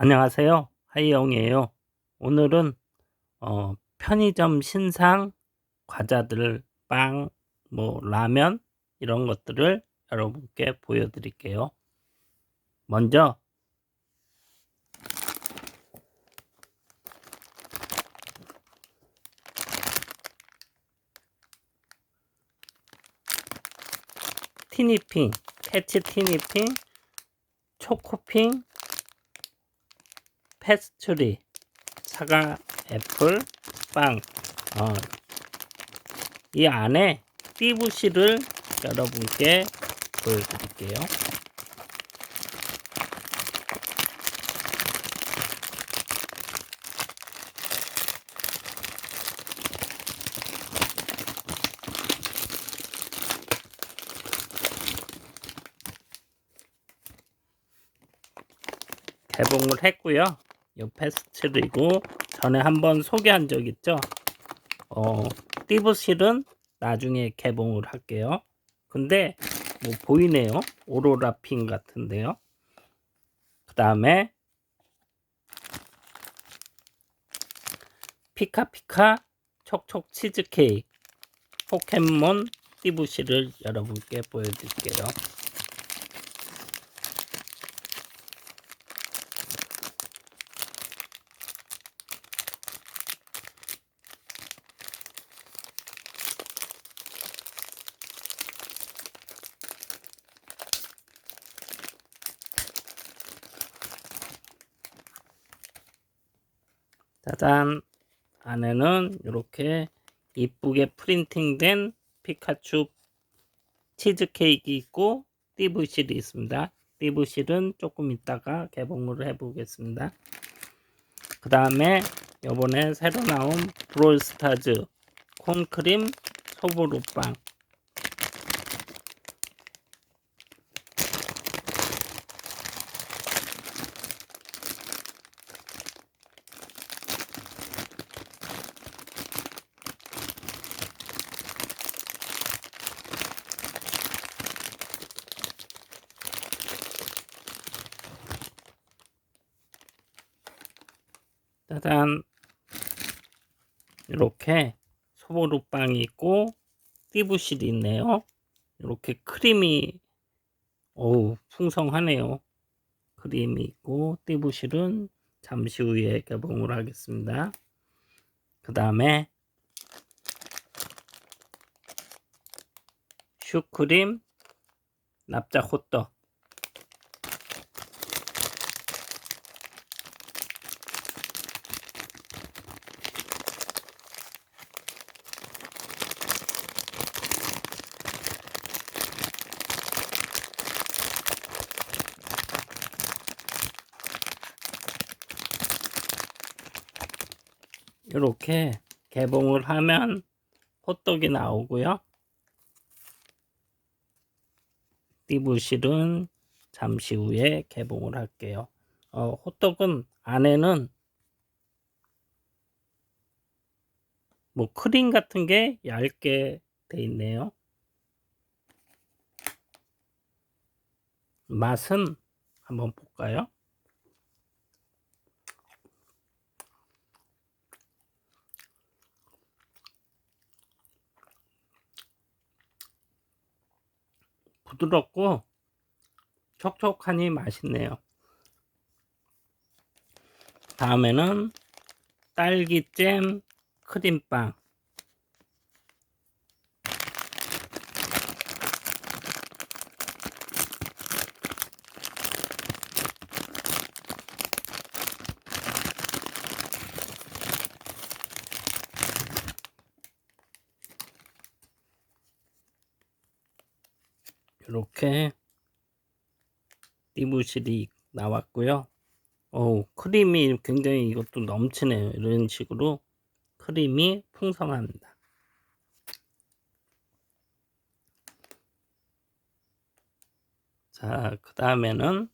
안녕하세요. 하이영이에요. 오늘은 어, 편의점 신상 과자들, 빵, 뭐 라면 이런 것들을 여러분께 보여드릴게요. 먼저 티니핑, 캐치 티니핑, 초코핑, 페스츄리, 사과, 애플, 빵. 어, 이 안에 띠부시를 여러분께 보여드릴게요. 개봉을 했고요. 이 페스트리고 전에 한번 소개한 적 있죠. 어, 띠부실은 나중에 개봉을 할게요. 근데 뭐 보이네요. 오로라 핑 같은데요. 그 다음에 피카피카 촉촉 치즈케이크 포켓몬 띠부실을 여러분께 보여드릴게요. 짜잔 안에는 이렇게 이쁘게 프린팅된 피카츄 치즈케이크 있고 띠부실이 있습니다. 띠부실은 조금 있다가 개봉을 해보겠습니다. 그 다음에 요번에 새로 나온 브롤스타즈 콘크림 소보루빵 짜잔 이렇게 소보루빵이 있고 띠부실이 있네요. 이렇게 크림이 어우 풍성하네요. 크림이 있고 띠부실은 잠시 후에 개봉을 하겠습니다. 그 다음에 슈크림 납작 호떡 이렇게 개봉을 하면 호떡이 나오고요. 띠부실은 잠시 후에 개봉을 할게요. 어, 호떡은 안에는 뭐 크림 같은 게 얇게 돼 있네요. 맛은 한번 볼까요? 부드럽고 촉촉하니 맛있네요. 다음에는 딸기잼 크림빵 이렇게 띠부실이 나왔고요. 어 크림이 굉장히 이것도 넘치네요. 이런 식으로 크림이 풍성합니다. 자, 그 다음에는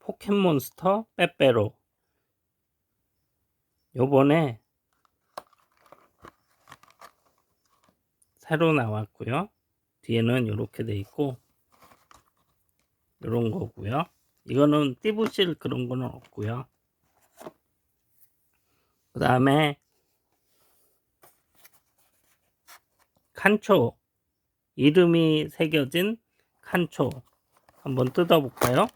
포켓몬스터 빼빼로 요번에 새로 나왔고요. 뒤에는 이렇게 돼 있고 이런 거고요. 이거는 띠부실 그런 거는 없고요. 그 다음에 칸초 이름이 새겨진 칸초 한번 뜯어볼까요?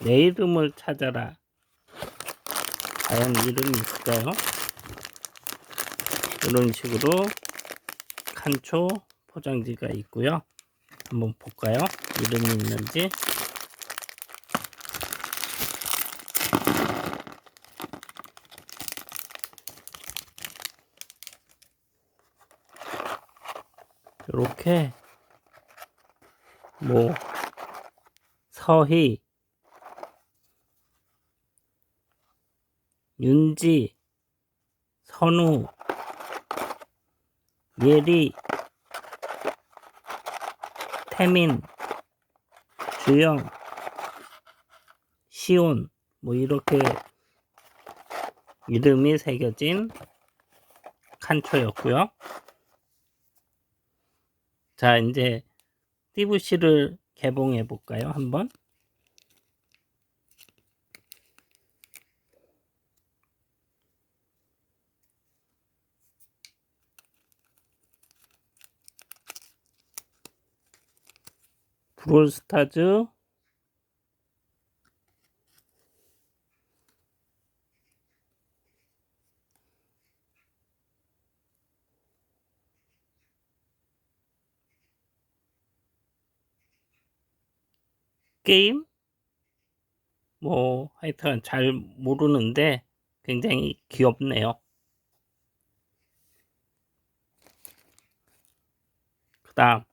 내 이름을 찾아라. 과연 이름이 있을까요? 이런 식으로 칸초 포장지가 있고요. 한번 볼까요? 이름이 있는지. 이렇게 뭐 서희 윤지 선우 예리 태민 주영 시온 뭐 이렇게 이름이 새겨진 칸초였고요. 자, 이제 띠부씨를 개봉해 볼까요? 한번. 브롤스타즈 게임 뭐 하여튼 잘 모르는데 굉장히 귀엽네요. 그 다음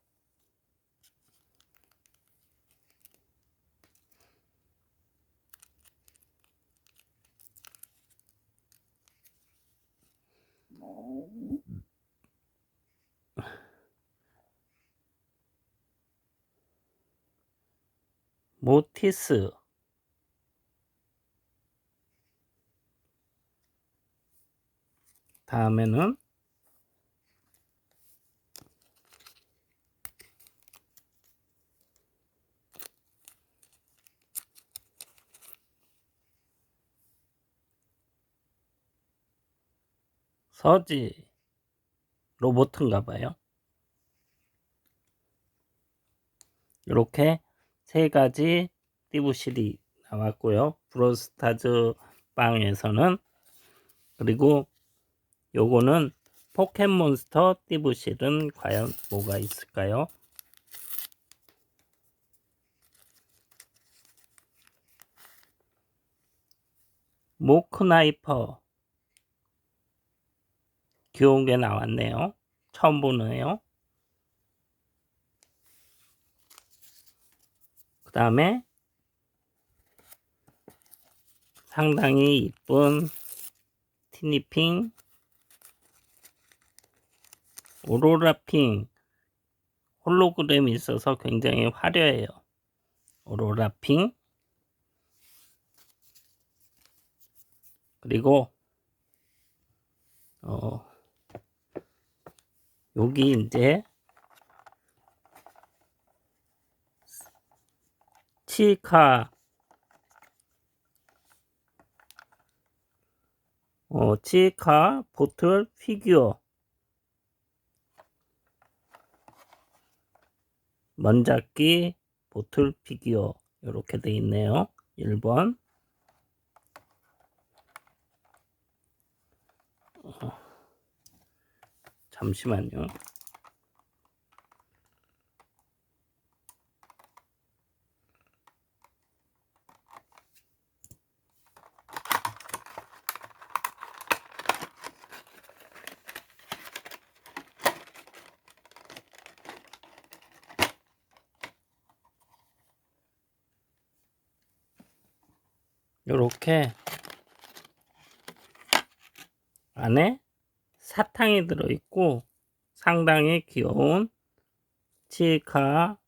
모티스 다음에는 서지 로봇인가 봐요. 이렇게 세 가지 띠부실이 나왔고요. 브로스타즈 빵에서는 그리고 요거는 포켓몬스터 띠부실은 과연 뭐가 있을까요? 모크나이퍼 귀여운 게 나왔네요. 처음 보네요. 그 다음에 상당히 이쁜 티니핑 오로라핑 홀로그램이 있어서 굉장히 화려해요. 오로라핑 그리고 어 여기 이제 치카 어, 치카 보틀 피규어 먼잡기 보틀 피규어 이렇게 돼 있네요. 1번 어, 잠시만요. 요렇게 안에 사탕이 들어있고 상당히 귀여운 치카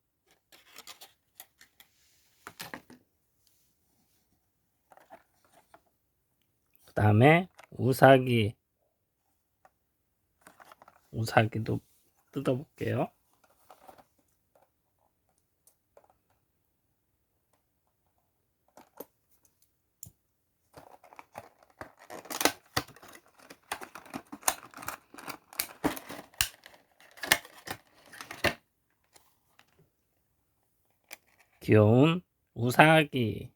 그 다음에 우사기 우사기도 뜯어볼게요. 귀여운 우사기.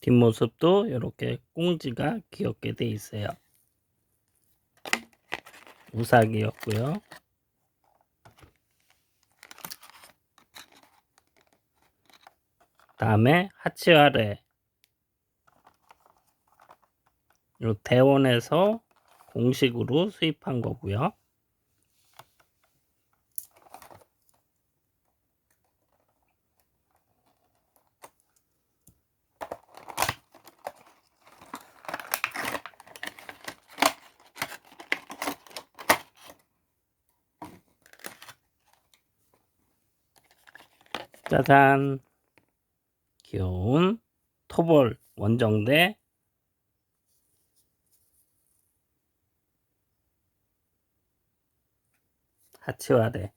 뒷모습도 이렇게 꽁지가 귀엽게 돼 있어요. 우사기였고요. 다음에 하치와레. 요 대원에서 공식으로 수입한 거고요. 짜잔. 귀여운 토벌 원정대. 하치와대.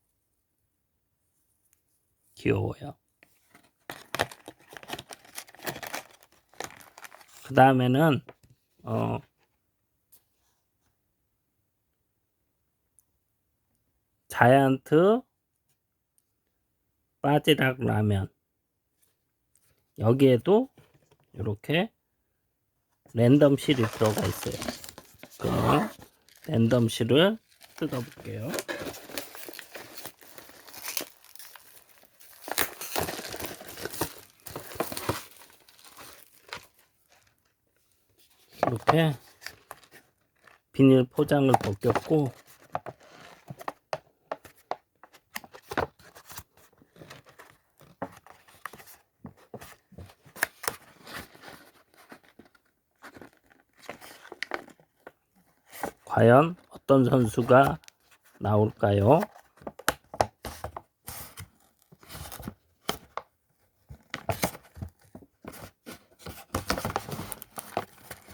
귀여워요. 그 다음에는 어 자이언트 바지락 라면 여기에도 이렇게 랜덤 실이 들어가 있어요. 그러면 랜덤 실을 뜯어 볼게요. 이렇게 비닐 포장을 벗겼고 과연 어떤 선수가 나올까요?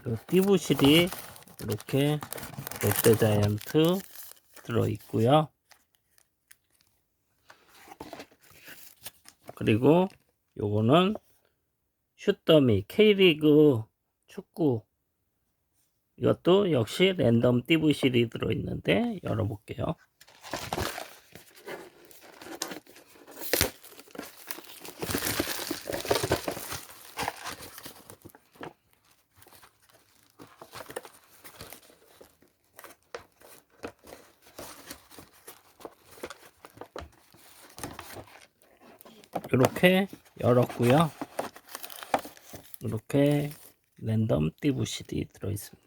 그 띠부실이 이렇게 롯데자이언트 들어 있고요. 그리고 요거는 슛더미 K리그 축구 이것도 역시 랜덤 띠부실이 들어있는데 열어볼게요. 이렇게 열었고요. 이렇게 랜덤 띠부실이 들어있습니다.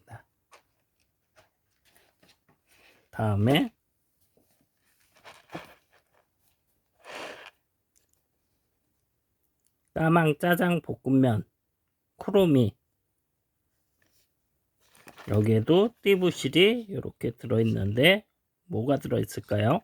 다음에 까망 짜장 볶음면 쿠로미 여기에도 띠부실이 이렇게 들어있는데 뭐가 들어있을까요?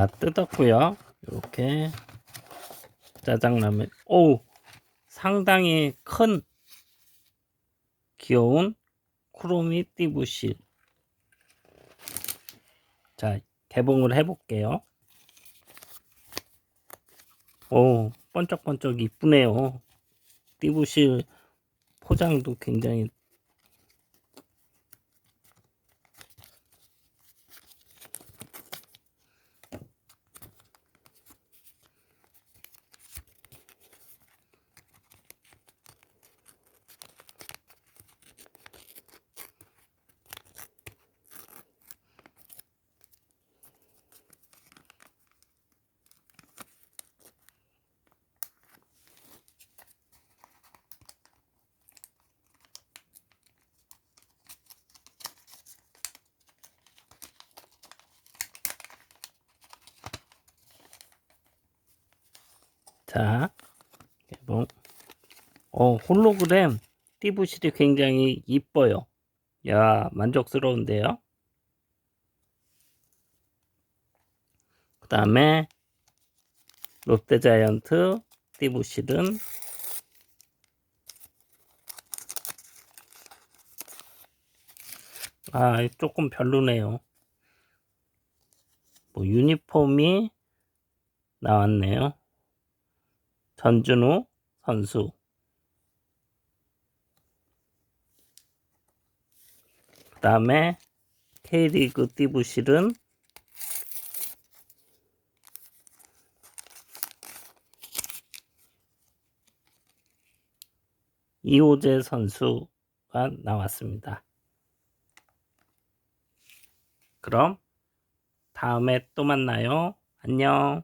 자 뜯었고요. 이렇게 짜장라면. 오 상당히 큰 귀여운 쿠로미 띠부실. 자 개봉을 해 볼게요. 오 번쩍번쩍 이쁘네요. 띠부실 포장도 굉장히 자, 개봉. 어, 홀로그램 띠부실이 굉장히 이뻐요. 야, 만족스러운데요. 그 다음에 롯데자이언트 띠부실은 아, 조금 별로네요. 뭐 유니폼이 나왔네요. 전준우 선수. 그 다음에 K리그 띠부실은 이호재 선수가 나왔습니다. 그럼 다음에 또 만나요. 안녕.